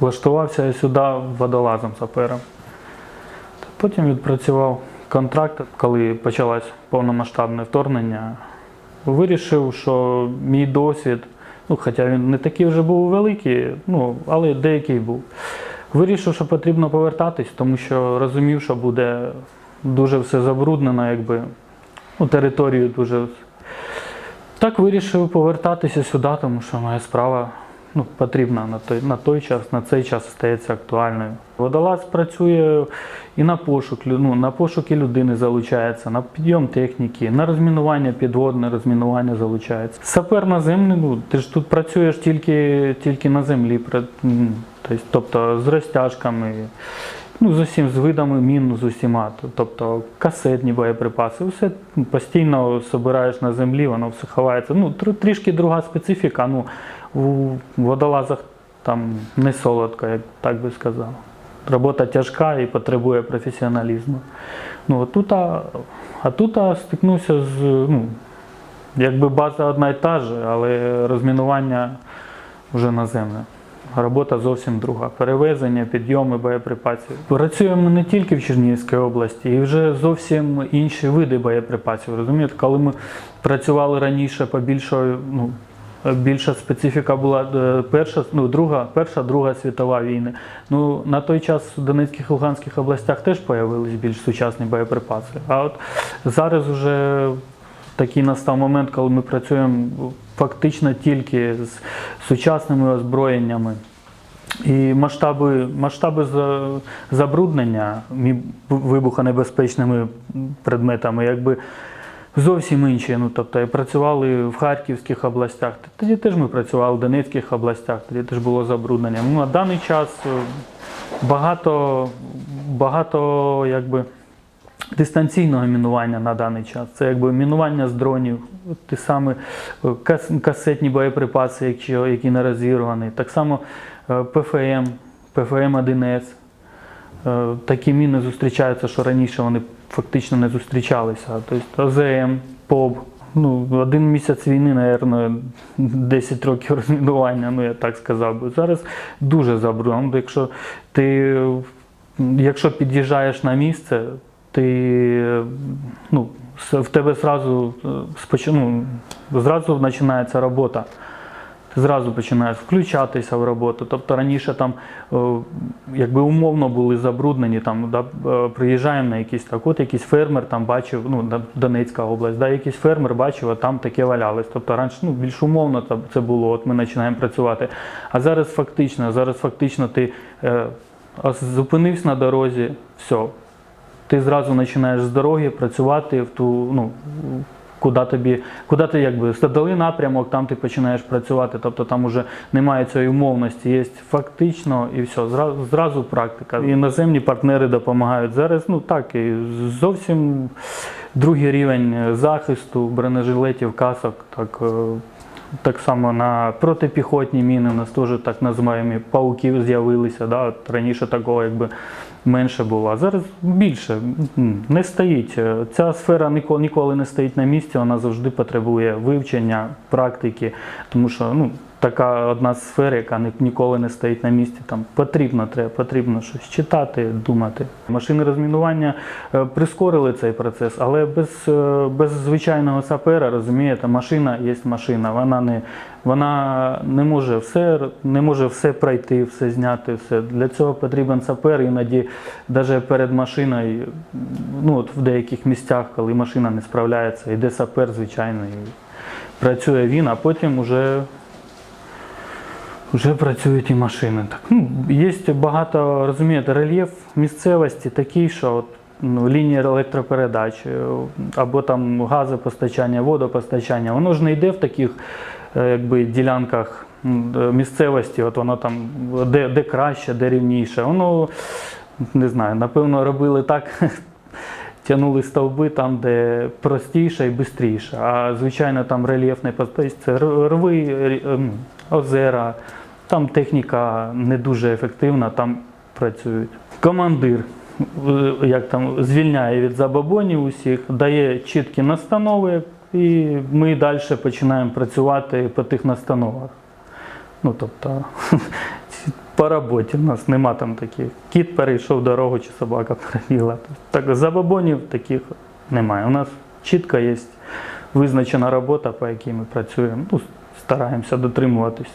Влаштувався я сюди водолазом сапером. Потім відпрацював контракт, коли почалось повномасштабне вторгнення. Вирішив, що мій досвід, ну, хоча він не такий вже був великий, ну, але деякий був. Вирішив, що потрібно повертатись, тому що розумів, що буде дуже все забруднено, якби ну, територію дуже. Так вирішив повертатися сюди, тому що моя справа ну, потрібна на той, на той час, на цей час стається актуальною. Водолаз працює і на пошук, ну, на пошуки людини залучається, на підйом техніки, на розмінування підводне розмінування залучається. Сапер наземний, ну ти ж тут працюєш тільки, тільки на землі, тобто- тобто з розтяжками. Ну, з усім з видами мін, з усіма. Тобто касетні боєприпаси, все постійно збираєш на землі, воно все ховається. Ну, трішки друга специфіка. Ну, у водолазах там не солодко, як так би сказав. Робота тяжка і потребує професіоналізму. Ну, а тут, а, а тут а, стикнувся з, ну, якби база одна і та ж, але розмінування вже наземне. Робота зовсім друга. Перевезення, підйоми боєприпасів. Працюємо не тільки в Чернігівській області, і вже зовсім інші види боєприпасів. Розумієте, коли ми працювали раніше по більшою, ну, більша специфіка була е, перша, ну, друга, перша, друга світова війни. Ну, на той час в Донецьких і Луганських областях теж появились більш сучасні боєприпаси. А от зараз вже такий настав момент, коли ми працюємо фактично тільки з сучасними озброєннями. І масштаби, масштаби забруднення вибухонебезпечними предметами, якби зовсім інші. Ну, тобто, і працювали в Харківських областях. Тоді теж ми працювали в Донецьких областях, тоді теж було забруднення. Ну, на даний час е, багато, багато якби, дистанційного мінування на даний час. Це якби мінування з дронів, ті самі е, касетні боєприпаси, які, які не розірвані. Так само е, ПФМ, ПФМ-1С. Е, Такі міни зустрічаються, що раніше вони фактично не зустрічалися. Тобто ОЗМ, ПОБ. Ну, один місяць війни, напевно, 10 років розмінування, ну я так сказав би. Зараз дуже забруднено. Якщо ти якщо під'їжджаєш на місце, ти ну, в тебе зразу, е, ну, зразу починається робота. Зразу починаєш включатися в роботу. Тобто раніше там е, якби умовно були забруднені, там да, е, приїжджаємо на якийсь так, от якийсь фермер там бачив, ну Донецька область, да, якийсь фермер бачив, а там таке валялось. Тобто раніше ну, більш умовно це було, от ми починаємо працювати. А зараз фактично, зараз фактично ти е, зупинився на дорозі, все. Ти зразу починаєш з дороги працювати в ту, ну, куди тобі, куди ти якби задали напрямок, там ти починаєш працювати. Тобто там уже немає цієї умовності, є фактично і все, зразу, зразу практика. Іноземні партнери допомагають. Зараз ну так, і зовсім другий рівень захисту, бронежилетів, касок. Так, е, так само на протипіхотні міни у нас теж так називаємо пауків з'явилися. Да? Раніше такого якби менше було. А зараз більше не стоїть. Е, Ця сфера ніколи, ніколи не стоїть на місці, вона завжди потребує вивчення, практики, тому що ну, така одна з сфер, яка ніколи не стоїть на місці. Там потрібно, треба, потрібно щось читати, думати. Машини розмінування е, прискорили цей процес, але без, е, без звичайного сапера, розумієте, машина є машина. Вона не, вона не може все, не може все пройти, все зняти. Все. Для цього потрібен сапер, іноді навіть перед машиною, ну от в деяких місцях, коли машина не справляється, йде сапер, звичайно, працює він, а потім вже вже працюють і машини. Так, ну, є багато, розумієте, рельєф місцевості такий, що от, ну, лінії електропередач е, або там газопостачання, водопостачання, воно ж не йде в таких е, якби, ділянках е, місцевості, от воно там де, де краще, де рівніше. Воно не знаю, напевно, робили так. Тягнули стовби там, де простіше і швидше. А звичайно, там рельєфне постійство, це рви, озера. Там техніка не дуже ефективна, там працюють. Командир е, як там, звільняє від забобонів усіх, дає чіткі настанови, і ми далі починаємо працювати по тих настановах. Ну, тобто, по роботі. У нас нема там таких. Кіт перейшов дорогу чи собака перебігла. Так, забобонів таких немає. У нас чітко є визначена робота, по якій ми працюємо. Ну, стараємося дотримуватись.